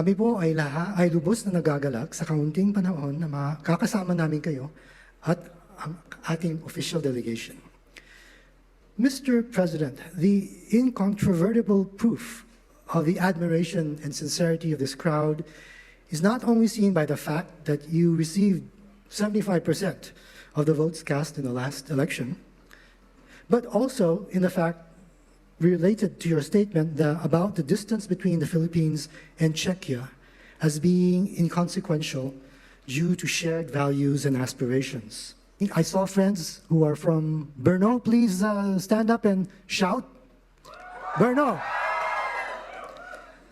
Kami po ay laha ay lubos na nagagalak sa kaunting panahon na makakasama namin kayo at ang ating official delegation. Mr. President, the incontrovertible proof of the admiration and sincerity of this crowd is not only seen by the fact that you received 75% of the votes cast in the last election, but also in the fact related to your statement about the distance between the Philippines and Czechia as being inconsequential due to shared values and aspirations. I saw friends who are from Brno. Please uh, stand up and shout. Brno.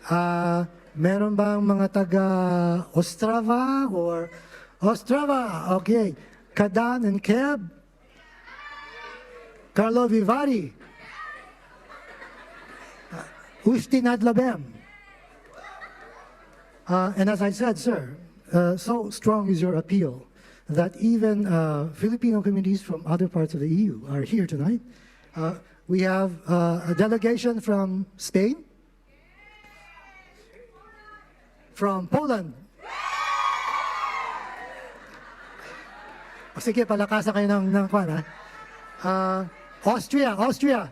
Uh, meron bang mga taga Ostrava or Ostrava? Okay. Kadan and Keb. Carlo Vivari. Usti Nadlabem. Uh, and as I said, sir, uh, so strong is your appeal that even uh, Filipino communities from other parts of the EU are here tonight. Uh, we have uh, a delegation from Spain, from Poland. O sige, palakasan kayo ng, ng kwan. Uh, Austria, Austria.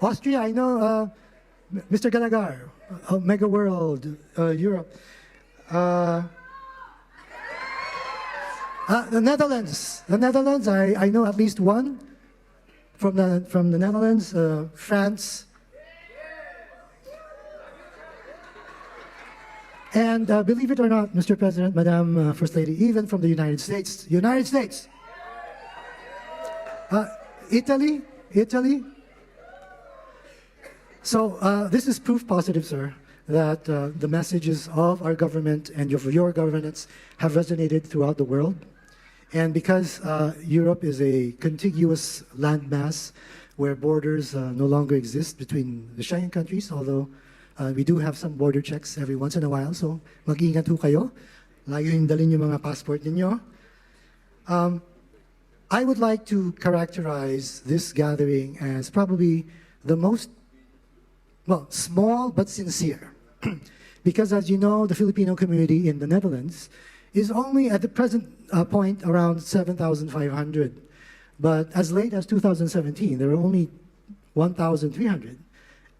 Austria, I know Mr. Gallagher, uh, Mega World, uh, Europe. Uh, uh, the Netherlands, the Netherlands, I, I know at least one from the, from the Netherlands, uh, France. And uh, believe it or not, Mr. President, Madam uh, First Lady, even from the United States, United States, uh, Italy, Italy. So uh, this is proof positive, sir, that uh, the messages of our government and of your governance have resonated throughout the world. And because uh, Europe is a contiguous landmass where borders uh, no longer exist between the Schengen countries, although uh, we do have some border checks every once in a while, so mag-ingat kayo. Dalhin yung mga passport ninyo. Um, I would like to characterize this gathering as probably the most, well, small but sincere. because as you know, the Filipino community in the Netherlands is only at the present uh, point around 7,500. But as late as 2017, there were only 1,300.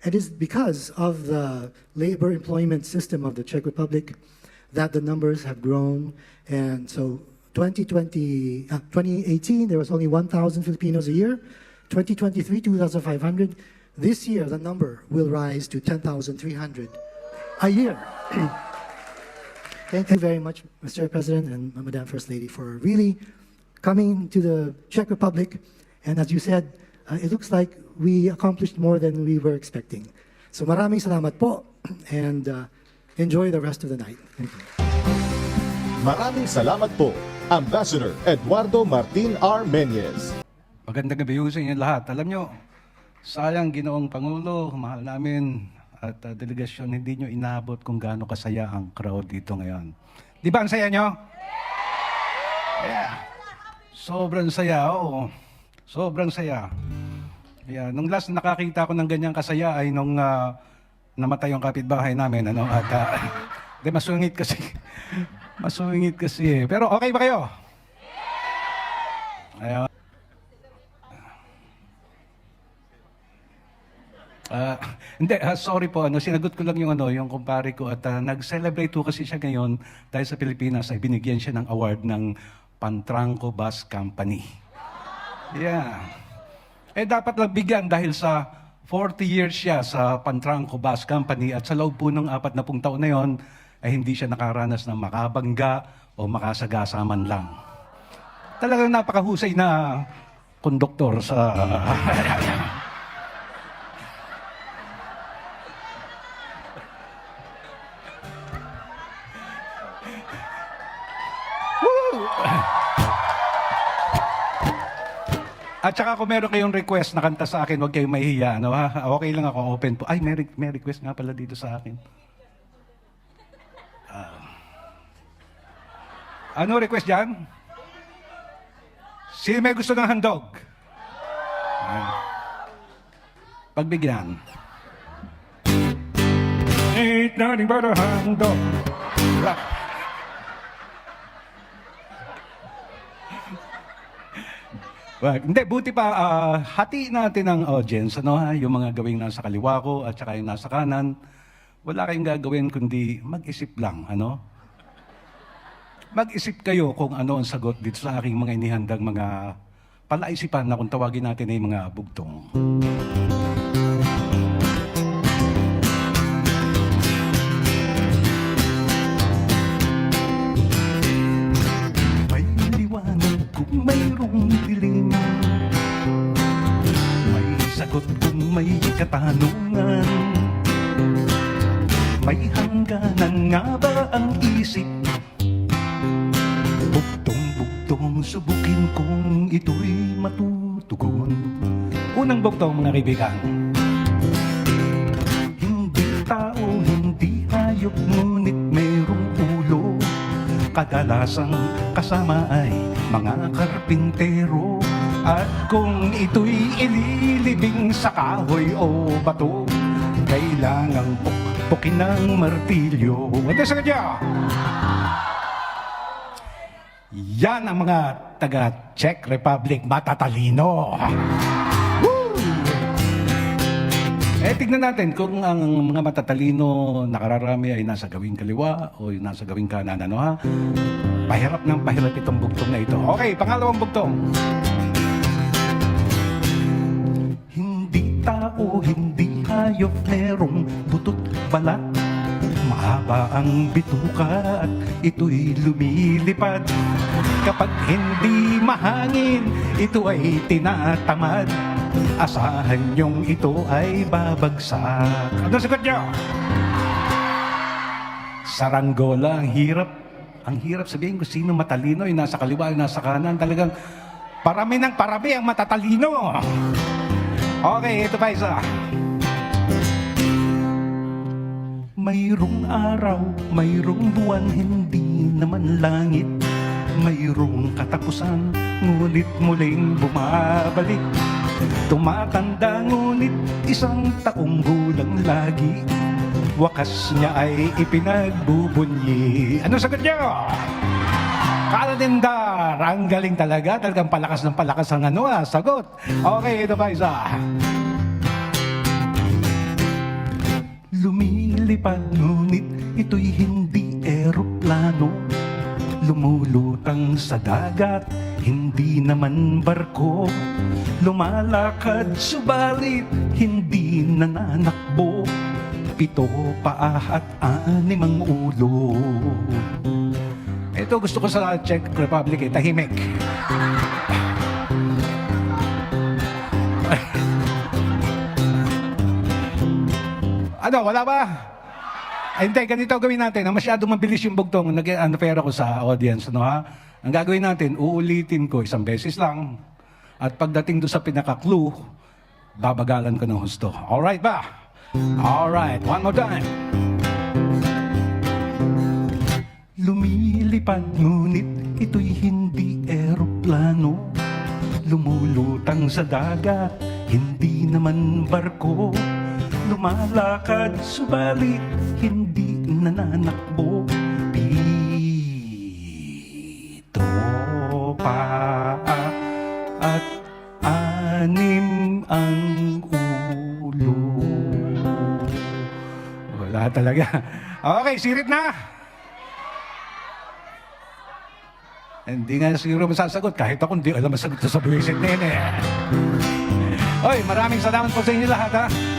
It is because of the labor employment system of the Czech Republic that the numbers have grown. And so 2020, uh, 2018, there was only 1,000 Filipinos a year. 2023, 2,500. This year, the number will rise to 10,300 a year. Thank you very much, Mr. President and Madam First Lady, for really coming to the Czech Republic. And as you said, uh, it looks like we accomplished more than we were expecting. So maraming salamat po and uh, enjoy the rest of the night. Thank you. Maraming salamat po, Ambassador Eduardo Martin R. Menyes. Magandang gabi ho sa inyo lahat. Alam nyo, sayang ginoong Pangulo, mahal namin, at uh, delegasyon, hindi nyo inabot kung gaano kasaya ang crowd dito ngayon. Di ba ang saya nyo? Yeah. Sobrang saya, oo. Sobrang saya. Yeah. Nung last nakakita ko ng ganyang kasaya ay nung ah, namatay yung kapitbahay namin. Ano? At, uh, di, masungit kasi. masungit kasi eh. Pero okay ba kayo? Ayun. Ah, hindi, ah, sorry po, ano, sinagot ko lang yung ano, yung kumpare ko at ah, nag-celebrate po kasi siya ngayon dahil sa Pilipinas ay binigyan siya ng award ng Pantranco Bus Company. Yeah. Eh dapat lang bigyan dahil sa 40 years siya sa Pantranco Bus Company at sa loob po ng apat na pung taon na yon ay hindi siya nakaranas ng makabangga o makasagasa man lang. Talagang napakahusay na konduktor sa At saka kung meron kayong request na kanta sa akin, huwag kayong mahihiya. Ano, ha? Okay lang ako, open po. Ay, may, may request nga pala dito sa akin. Ah. ano request dyan? Sino may gusto ng handog? Ah. Pagbigyan. Ain't nothing but a handog. Rock. Well, hindi, buti pa, ah, hati natin ang audience, ano ha, yung mga gawing nasa kaliwa ko at saka yung nasa kanan. Wala kayong gagawin kundi mag-isip lang, ano? Mag-isip kayo kung ano ang sagot dito sa aking mga inihandang mga palaisipan na kung tawagin natin ay mga bugtong. Katanungan May hangganan nga ba ang isip? Bugtong-bugtong subukin kung ito'y matutugon. Unang bugtong mga kaibigan. Hindi tao, hindi hayop, ngunit mayroong ulo. Kadalasang kasama ay mga karpintero At kung ito'y ililibing sa kahoy o bato Kailangang pukpukin ng martilyo Ano sa kanya? Yan ang mga taga Czech Republic matatalino. Woo! Eh, tignan natin kung ang mga matatalino nakararami ay nasa gawing kaliwa o nasa gawing kanan. Ano ha? Pahirap ng pahirap itong bugtong na ito. Okay, pangalawang bugtong. Hayop, merong butot balat. Mahaba ang bituka at ito'y lumilipad. Kapag hindi mahangin, ito ay tinatamad. Asahan niyong ito ay babagsak. Ano sagot niyo? Saranggola, ang hirap. Ang hirap sabihin kung sino matalino, yung nasa kaliwa, yung nasa kanan. Talagang parami ng parami ang matatalino. Okay, ito pa isa. Mayroong araw, mayroong buwan, hindi naman langit. Mayroong katapusan, ngunit muling bumabalik. Tumatanda ngunit isang taong gulang lagi. Wakas niya ay ipinagbubunyi. Ano sagot niyo? Kalendar! Ang galing talaga. Talagang palakas ng palakas ang ano ah. Sagot. Okay, ito pa isa. Lumilipad ngunit ito'y hindi eroplano. Lumulutang sa dagat, hindi naman barko. Lumalakad subalit, hindi nananakbo. Pito paa at anim ang ulo. Ito gusto ko sa Czech Republic eh, tahimik. Ano, wala ba? Ay, hindi, ganito gawin natin. Ang masyadong mabilis yung bugtong, nag unfair ako sa audience. No, ha? Ang gagawin natin, uulitin ko isang beses lang. At pagdating doon sa pinaka-clue, babagalan ko ng husto. Alright ba? Alright, one more time. Lumilipad ngunit ito'y hindi eroplano Lumulutang sa dagat, hindi naman barko Lumalakad, subalit hindi nananakbo Pito pa at anim ang ulo Wala talaga. Okay, sirit na! Hindi nga siguro masasagot. Kahit ako hindi alam masagot sa buwisit na yun eh. Oy, maraming salamat po sa inyo lahat ha.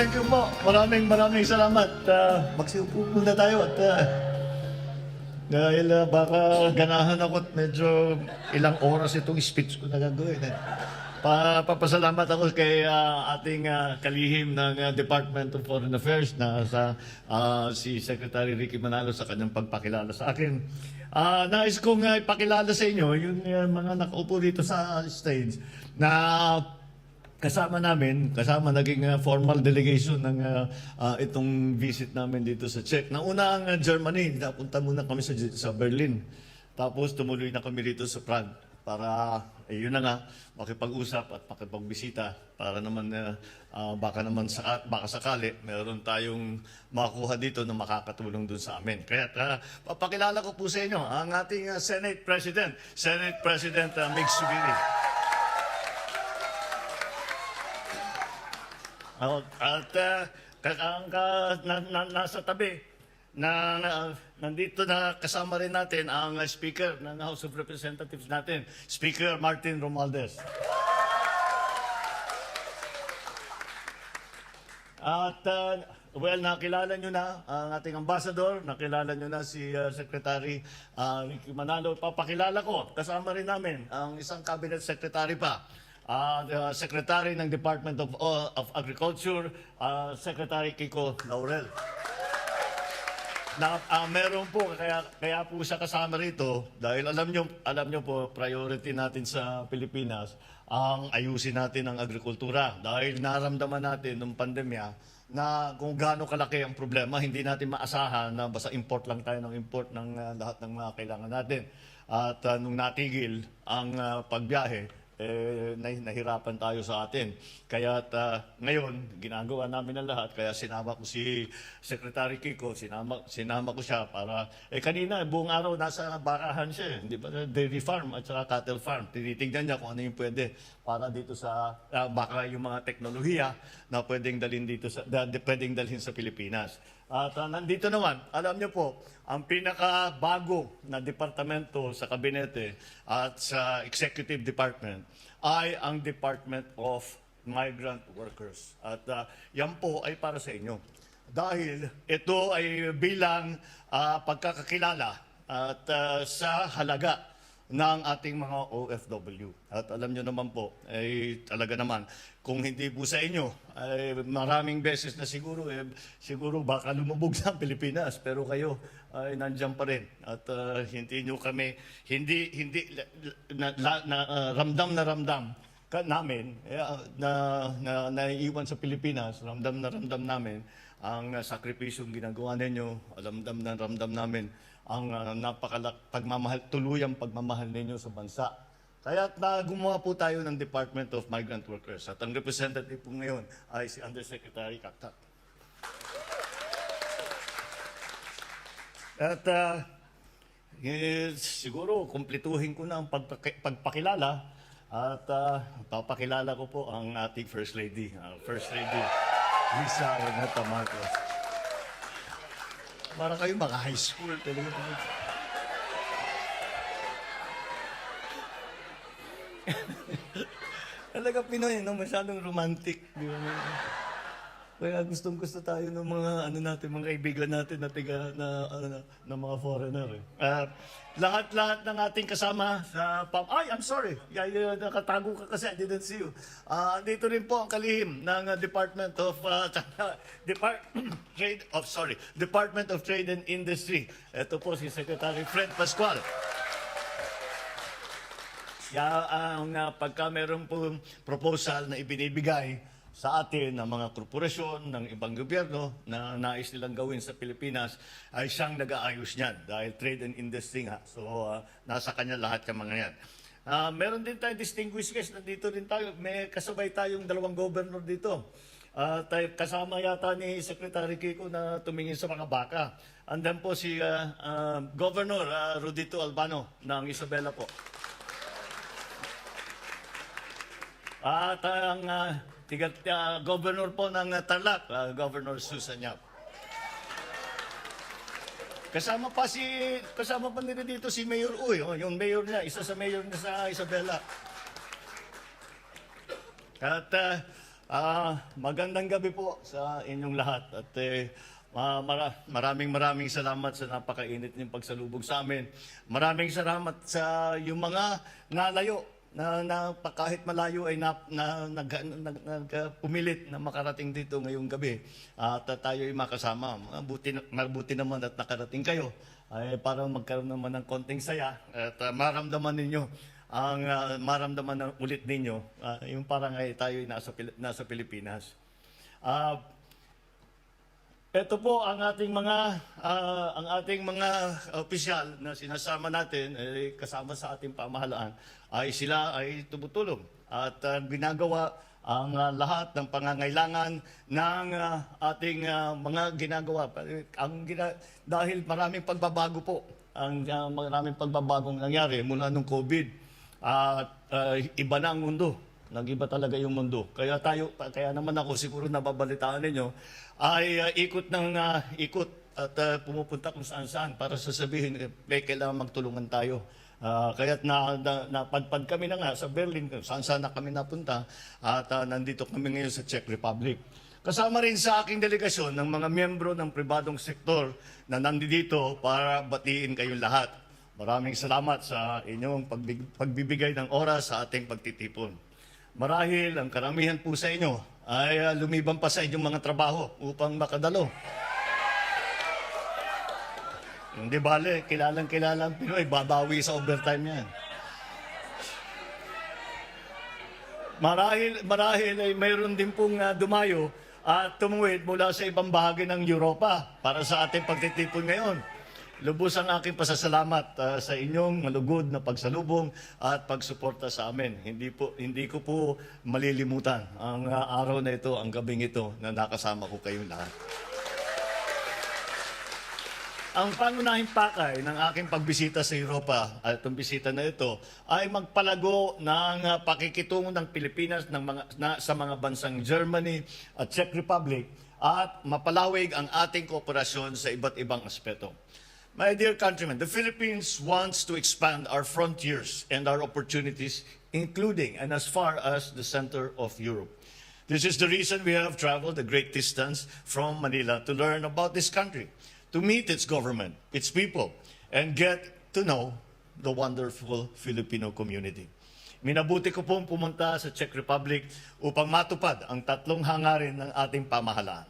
Thank you po. maraming maraming salamat. Uh, magsiupo muna tayo at ah, dahil ah, baka ganahan ako at medyo ilang oras itong speech ko na gagawin. Eh. Pa, papasalamat ako kay ah, ating ah, kalihim ng ah, Department of Foreign Affairs na sa ah, si Secretary Ricky Manalo sa kanyang pagpakilala sa akin. Ah, nais kong ah, ipakilala sa inyo yung ah, mga nakaupo dito sa stage na kasama namin, kasama naging uh, formal delegation ng uh, uh, itong visit namin dito sa Czech. Nauna ang uh, Germany, napunta muna kami sa, sa Berlin. Tapos tumuloy na kami dito sa Prague para, eh, na nga, makipag-usap at makipagbisita para naman, uh, uh, baka naman sa, baka sakali, meron tayong makuha dito na makakatulong dun sa amin. Kaya uh, papakilala ko po sa inyo ang ating uh, Senate President, Senate President uh, Mig Subiri. Oh, at uh, ang ka- na, na, nasa tabi na, na nandito na kasama rin natin ang Speaker ng House of Representatives natin, Speaker Martin Romualdez. At uh, well, nakilala nyo na ang ating ambassador, nakilala nyo na si uh, Secretary uh, Ricky Manalo. Papakilala ko, kasama rin namin ang isang cabinet secretary pa. Uh, the Secretary ng Department of, uh, of Agriculture, uh, Secretary Kiko Laurel. Na ah, meron po kaya kaya po siya kasama rito dahil alam nyo alam nyo po priority natin sa Pilipinas ang ayusin natin ang agrikultura dahil naramdaman natin nung pandemya na kung gaano kalaki ang problema hindi natin maasahan na basta import lang tayo ng import ng ah, lahat ng mga kailangan natin at ah, nung natigil ang ah, pagbiyahe eh, nah- nahirapan tayo sa atin. Kaya ngayon, ginagawa namin ang lahat. Kaya sinama ko si Secretary Kiko, sinama, sinama ko siya para, eh kanina, buong araw nasa barahan siya. eh. Di ba? Dairy farm at saka cattle farm. Tinitignan niya kung ano yung pwede para dito sa, ah, baka yung mga teknolohiya na pwedeng dalhin dito sa, da, pwedeng dalhin sa Pilipinas. At ah, nandito naman, alam niyo po, ang pinakabago na departamento sa kabinete at sa executive department ay ang Department of Migrant Workers. At ah, yan po ay para sa inyo. Dahil ito ay bilang ah, pagkakakilala at ah, sa halaga ng ating mga OFW. At alam nyo naman po, ay talaga naman, kung hindi po sa inyo, ay maraming beses na siguro, eh, siguro baka lumubog sa Pilipinas, pero kayo ay nandyan pa rin. At ah, hindi nyo kami, hindi, hindi, na, na, na, ah, ramdam na ramdam ka namin eh, ah, na, na naiiwan sa Pilipinas, ramdam na ramdam namin ang uh, sakripisyong ginagawa ninyo, ramdam na ramdam namin ang uh, napakalak pagmamahal, tuluyang pagmamahal ninyo sa bansa. Kaya na po tayo ng Department of Migrant Workers at ang representative po ngayon ay si Undersecretary Kaktak. At ah, eh, siguro kumpletuhin ko na ang pagpaki- pagpakilala at ah, papakilala ko po ang ating First Lady, ah, First Lady Lisa Renata Marcos. Para kayo mga high school talaga. Talaga Pinoy, no? masyadong romantic. Di ba? Kaya gustong gusto tayo ng mga ano natin, mga kaibigan natin na tiga na, ano, na, na mga foreigner. Eh. Ah, lahat-lahat ng ating kasama sa PAM. Ay, I'm sorry. Yeah, yeah, nakatago ka kasi. I didn't see you. Ah, dito rin po ang kalihim ng ah, Department of uh, Depart Trade of sorry, Department of Trade and Industry. Ito po si Secretary Fred Pascual. Ya, ang uh, pagka meron po proposal na ibinibigay sa atin ng mga korporasyon, ng ibang gobyerno na nais nilang gawin sa Pilipinas, ay siyang nag-aayos niyan dahil trade and industry nga. So, uh, nasa kanya lahat ng mga yan. Ah, meron din tayong distinguished guest. Nandito rin tayo. May kasabay tayong dalawang governor dito. Ah, tayo, kasama yata ni Secretary Kiko na tumingin sa mga baka. Andan po si ah, ah, Governor ah, Rodito Albano ng Isabela po. At ang uh, tiga, ah, governor po ng ah, Tarlac, ah, Governor Susan Yap. Kasama pa si kasama pa nila dito si Mayor Uy, oh, yung mayor niya, isa sa mayor niya sa Isabela. At ah, Ah, magandang gabi po sa inyong lahat at eh, ma- mara- maraming maraming salamat sa napakainit niyong pagsalubog sa amin. Maraming salamat sa yung mga nalayo na, na kahit malayo ay na, na, nag, nag, nag- uh, pumilit na makarating dito ngayong gabi at uh, tayo ay makasama. Mabuti, mabuti naman at nakarating kayo ay para magkaroon naman ng konting saya at uh, maramdaman ninyo ang uh, maramdaman ng ulit ninyo uh, yung parang ay tayo ay nasa, nasa Pilipinas. Ah, ito po ang ating mga ah, ang ating mga opisyal na sinasama natin eh, kasama sa ating pamahalaan ay sila ay tumutulong at ah, ginagawa ang ah, lahat ng pangangailangan ng ah, ating ah, mga ginagawa. Ang gina- dahil maraming pagbabago po ang ah, maraming pagbabagong nangyari mula nung COVID at ah, iba na ang mundo Nag-iba talaga yung mundo. Kaya tayo, kaya naman ako siguro nababalitaan ninyo, ay uh, ikot ng uh, ikot at uh, pumupunta kung saan saan para sasabihin, eh, kailangan magtulungan tayo. Uh, kaya't na, na, napadpad kami na nga sa Berlin, saan saan na kami napunta, at uh, nandito kami ngayon sa Czech Republic. Kasama rin sa aking delegasyon ng mga miyembro ng pribadong sektor na nandito para batiin kayong lahat. Maraming salamat sa inyong pagbibigay ng oras sa ating pagtitipon. Marahil ang karamihan po sa inyo ay uh, lumiban pa sa inyong mga trabaho upang makadalo. Hindi bale, kilalang kilala ang Pinoy, babawi sa overtime yan. Marahil, marahil ay mayroon din pong uh, dumayo at tumuwid mula sa ibang bahagi ng Europa para sa ating pagtitipon ngayon. Lubos ang aking pasasalamat uh, sa inyong malugod na pagsalubong at pagsuporta sa amin. Hindi po hindi ko po malilimutan ang uh, araw na ito, ang gabing ito na nakasama ko kayong lahat. Ang pangunahing pakay ng aking pagbisita sa Europa at itong bisita na ito ay magpalago ng uh, pakikitungo ng Pilipinas ng mga, na, sa mga bansang Germany at Czech Republic at mapalawig ang ating kooperasyon sa iba't ibang aspeto. My dear countrymen, the Philippines wants to expand our frontiers and our opportunities, including and as far as the center of Europe. This is the reason we have traveled a great distance from Manila to learn about this country, to meet its government, its people, and get to know the wonderful Filipino community. Minabuti ko pong pumunta sa Czech Republic upang matupad ang tatlong hangarin ng ating pamahalaan.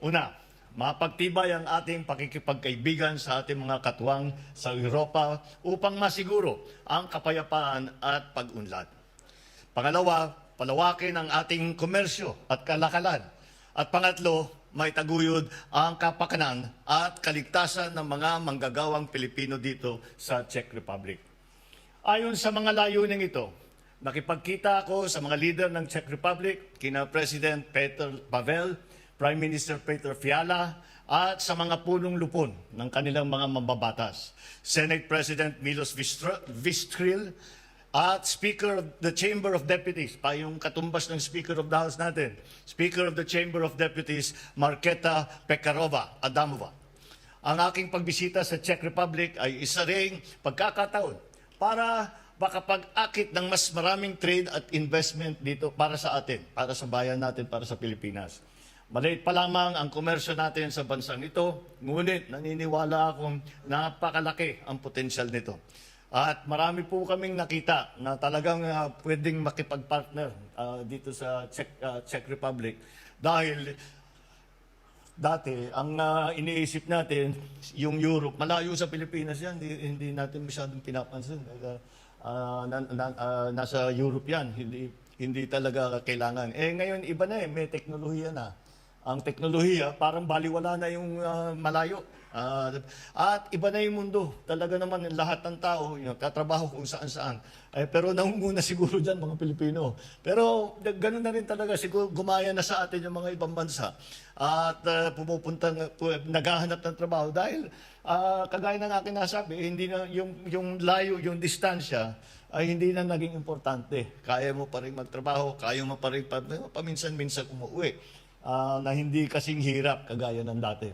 Una, mapagtibay ang ating pakikipagkaibigan sa ating mga katuwang sa Europa upang masiguro ang kapayapaan at pag-unlad. Pangalawa, palawakin ang ating komersyo at kalakalan. At pangatlo, may taguyod ang kapakanan at kaligtasan ng mga manggagawang Pilipino dito sa Czech Republic. Ayon sa mga layunin ito, nakipagkita ako sa mga leader ng Czech Republic, kina President Petr Pavel, Prime Minister Peter Fiala, at sa mga punong lupon ng kanilang mga mambabatas. Senate President Milos Vistril at Speaker of the Chamber of Deputies, pa yung katumbas ng Speaker of the House natin, Speaker of the Chamber of Deputies, Marketa Pekarova Adamova. Ang aking pagbisita sa Czech Republic ay isa ring pagkakataon para makapag-akit ng mas maraming trade at investment dito para sa atin, para sa bayan natin, para sa Pilipinas. Maliit pa lamang ang komersyo natin sa bansang ito, ngunit naniniwala akong napakalaki ang potensyal nito. At marami po kaming nakita na talagang ah, pwedeng makipag-partner ah, dito sa Czech, ah, Czech Republic dahil dati, ang ah, iniisip natin, yung Europe, malayo sa Pilipinas yan, hindi, hindi natin masyadong pinapansin. Kaya, ah, na- na- ah, nasa Europe yan, hindi, hindi talaga kailangan. Eh ngayon, iba na eh, may teknolohiya na. Ang teknolohiya, parang baliwala na yung ah, malayo. Ah, at iba na yung mundo. Talaga naman lahat ng tao, yung tatrabaho kung saan-saan. Eh, pero nangunguna siguro dyan mga Pilipino. Pero ganun na rin talaga, siguro gumaya na sa atin yung mga ibang bansa. At ah, pumupunta, pu- naghahanap ng trabaho dahil ah, kagaya ng akin nasabi, hindi na yung, yung layo, yung distansya, ay hindi na naging importante. Kaya mo pa rin magtrabaho, kaya mo pa rin pa, paminsan-minsan umuwi. Ah, na hindi kasing hirap kagaya ng dati.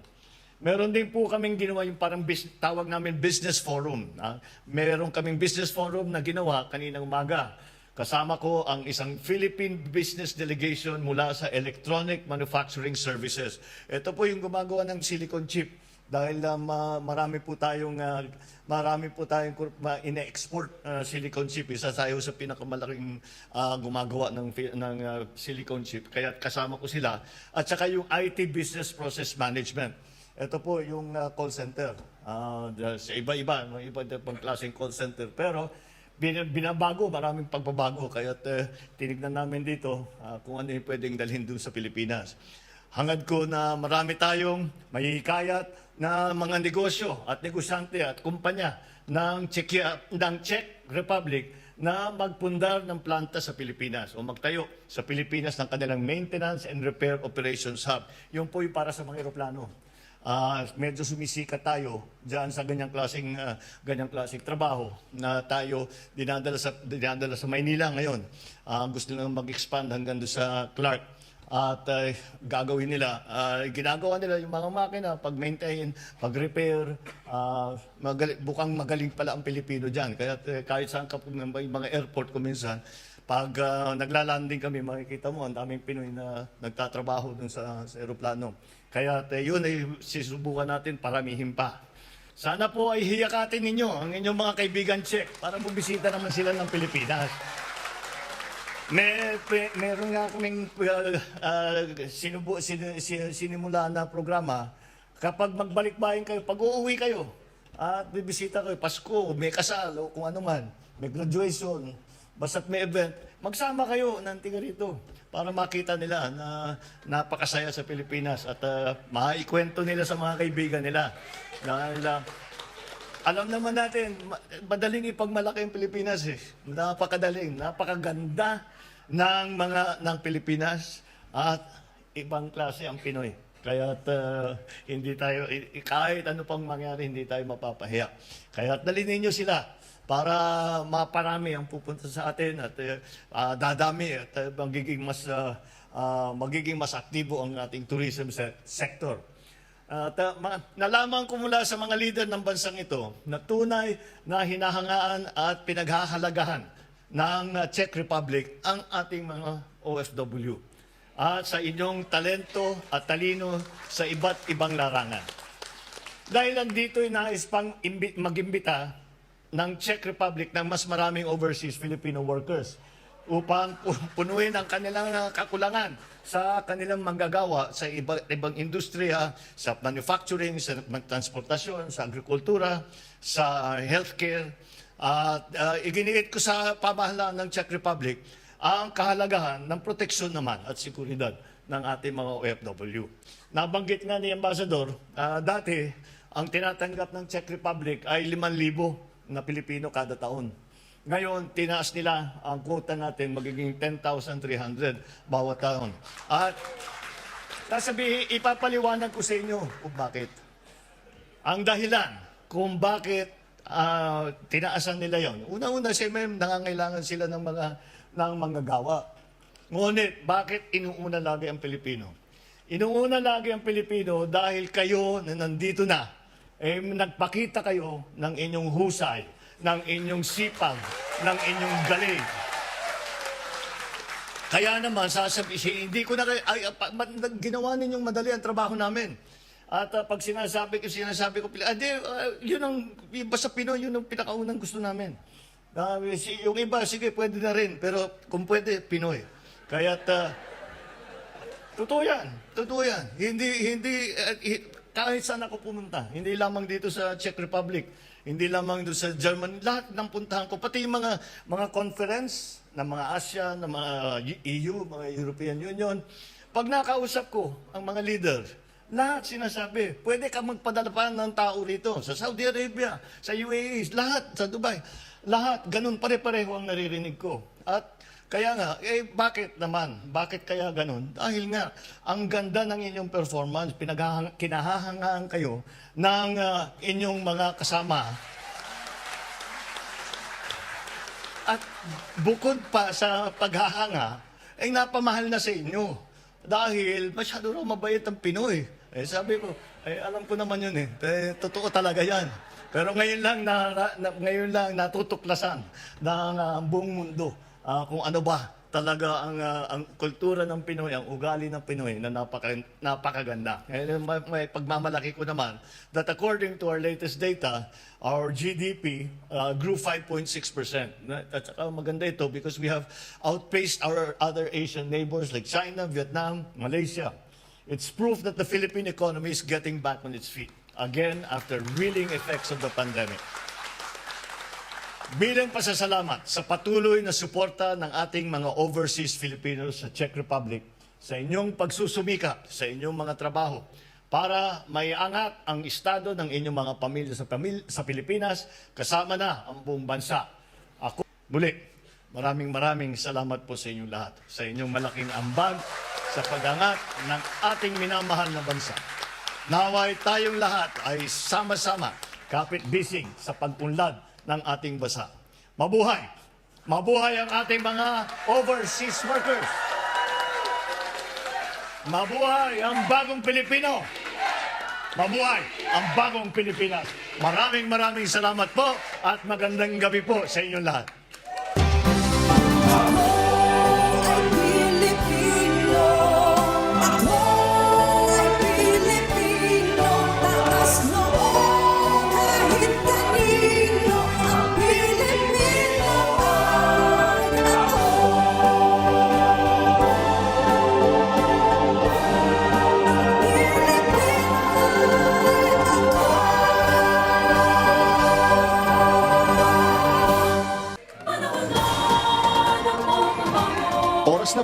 Meron din po kaming ginawa yung parang bis, tawag namin business forum. ah. meron kaming business forum na ginawa kaninang umaga Kasama ko ang isang Philippine Business Delegation mula sa Electronic Manufacturing Services. Ito po yung gumagawa ng silicon chip dahil uh, ma- marami po tayong uh, marami po tayong ma- ine-export uh, silicon chip. Isa tayo sa pinakamalaking uh, gumagawa ng ng uh, silicon chip. Kaya kasama ko sila. At saka yung IT business process management. Ito po yung uh, call center. Uh, sa iba-iba mga iba pang klaseng call center. Pero bin- binabago. Maraming pagbabago. Kaya uh, tinignan namin dito uh, kung ano yung pwedeng dalhin doon sa Pilipinas Hangad ko na marami tayong mahihikayat na mga negosyo at negosyante at kumpanya ng Czech, ng Czech Republic na magpundar ng planta sa Pilipinas o magtayo sa Pilipinas ng kanilang maintenance and repair operations hub. Yung po yung para sa mga eroplano. Ah, medyo sumisikat tayo diyan sa ganyang klaseng ah, ganyang klaseng trabaho na tayo dinadala sa dinadala sa Maynila ngayon. Ah, gusto nilang mag-expand hanggang doon sa Clark at uh, gagawin nila, uh, ginagawa nila yung mga makina, pag-maintain, pag-repair, uh, magali- bukang magaling pala ang Pilipino dyan. Kaya uh, kahit saan ka po ng mga airport ko minsan, pag uh, naglalanding kami, makikita mo, ang daming Pinoy na nagtatrabaho dun sa, sa aeroplano. Kaya uh, yun ay sisubukan natin, paramihin pa. Sana po ay hiyakatin ninyo ang inyong mga kaibigan Czech para bubisita naman sila ng Pilipinas. May, pe- meron nga kaming uh, uh, sinubu, sin, sin, sinimula na programa. Kapag magbalik-bayan kayo, pag uuwi kayo, at bibisita kayo, Pasko, may kasal, o kung ano man, may graduation, basta't may event, magsama kayo ng tiga rito para makita nila na napakasaya sa Pilipinas at uh, maikwento nila sa mga kaibigan nila. Dahil uh, alam naman natin, ma- madaling ipagmalaki ang Pilipinas eh. Napakadaling, napakaganda ng mga ng Pilipinas at ibang klase ang Pinoy. Kaya hindi tayo kahit ano pang mangyari hindi tayo mapapahiya. Kaya dalhin ninyo sila para maparami ang pupunta sa atin at uh, ah, dadami at uh, magiging mas ah, ah, magiging mas aktibo ang ating tourism se- sector. At uh, ma- nalaman ko mula sa mga leader ng bansang ito na tunay na hinahangaan at pinaghahalagahan ng uh, Czech Republic ang ating mga OFW at sa inyong talento at talino sa iba't ibang larangan. Dahil nandito ay nais pang imbi- mag-imbita ng Czech Republic ng mas maraming overseas Filipino workers upang pu- punuin ang kanilang uh, kakulangan sa kanilang manggagawa sa iba, ibang industriya, sa manufacturing, sa transportasyon, sa agrikultura, sa healthcare. At uh, iginiit ko sa pamahalaan ng Czech Republic ang kahalagahan ng proteksyon naman at seguridad ng ating mga OFW. Nabanggit nga ni Ambassador, ah, dati ang tinatanggap ng Czech Republic ay 5,000 na Pilipino kada taon. Ngayon, tinaas nila ang quota natin magiging 10,300 bawat taon. At sasabihin, ipapaliwanag ko sa inyo kung bakit. Ang dahilan kung bakit ah, tinaasan nila yon. Una-una, siyempre, nangangailangan sila ng mga ng manggagawa. Ngunit, bakit inuuna lagi ang Pilipino? Inuuna lagi ang Pilipino dahil kayo na nandito na, eh, nagpakita kayo ng inyong husay, ng inyong sipag, ng inyong galing. Kaya naman, sasabi, si- hindi ko na, ay, ginawa ninyong madali ang trabaho namin. At ah, pag sinasabi ko, sinasabi ko, ah, di, ah, yun ang, basta Pinoy, yun ang pinakaunang gusto namin. Si, yung iba, sige, pwede na rin, pero kung pwede, Pinoy. Kaya, uh, totoo yan, totoo yan. Hindi, hindi, hi- kahit saan ako pumunta, hindi lamang dito sa Czech Republic, hindi lamang dito sa Germany, lahat ng puntahan ko, pati yung mga, mga conference ng mga Asia, ng mga EU, mga European Union, pag nakausap ko ang mga leader, lahat sinasabi, pwede ka magpadala pa ng tao rito, sa Saudi Arabia, sa UAE, lahat, sa Dubai, lahat, ganun pare-pareho ang naririnig ko. At kaya nga, eh bakit naman? Bakit kaya ganun? Dahil nga, ang ganda ng inyong performance, pinaghahang, kinahahangaan kayo ng ah, inyong mga kasama. At bukod pa sa paghahanga, ay napamahal na sa inyo. Dahil masyado raw mabait ang Pinoy. Eh sabi ko, eh alam ko naman yun eh. eh totoo talaga yan. Pero ngayon lang na, na ngayon lang natutuklasan ng ah, buong mundo ah, kung ano ba talaga ang ah, ang kultura ng Pinoy, ang ugali ng Pinoy na napaka, napakaganda. Ngayon, may, may pagmamalaki ko naman that according to our latest data, our GDP uh, grew 5.6%. Na- At saka maganda ito because we have outpaced our other Asian neighbors like China, Vietnam, Malaysia. It's proof that the Philippine economy is getting back on its feet again after reeling effects of the pandemic. Bilang pasasalamat sa patuloy na suporta ng ating mga overseas Filipinos sa Czech Republic sa inyong pagsusumika sa inyong mga trabaho para maiangat ang estado ng inyong mga pamilya sa, pamil- sa Pilipinas kasama na ang buong bansa. Ako muli, maraming maraming salamat po sa inyong lahat sa inyong malaking ambag sa pagangat ng ating minamahal na bansa. Naway tayong lahat ay sama-sama kapit-bisig sa pagpunlad ng ating bansa. Mabuhay! Mabuhay ang ating mga overseas workers! Mabuhay ang bagong Pilipino! Mabuhay ang bagong Pilipinas! Maraming maraming salamat po at magandang gabi po sa inyong lahat.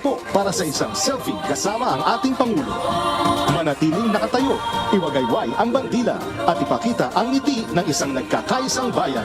Po para sa isang selfie kasama ang ating Pangulo. Manatiling nakatayo, iwagayway ang bandila at ipakita ang ngiti ng isang nagkakaisang bayan.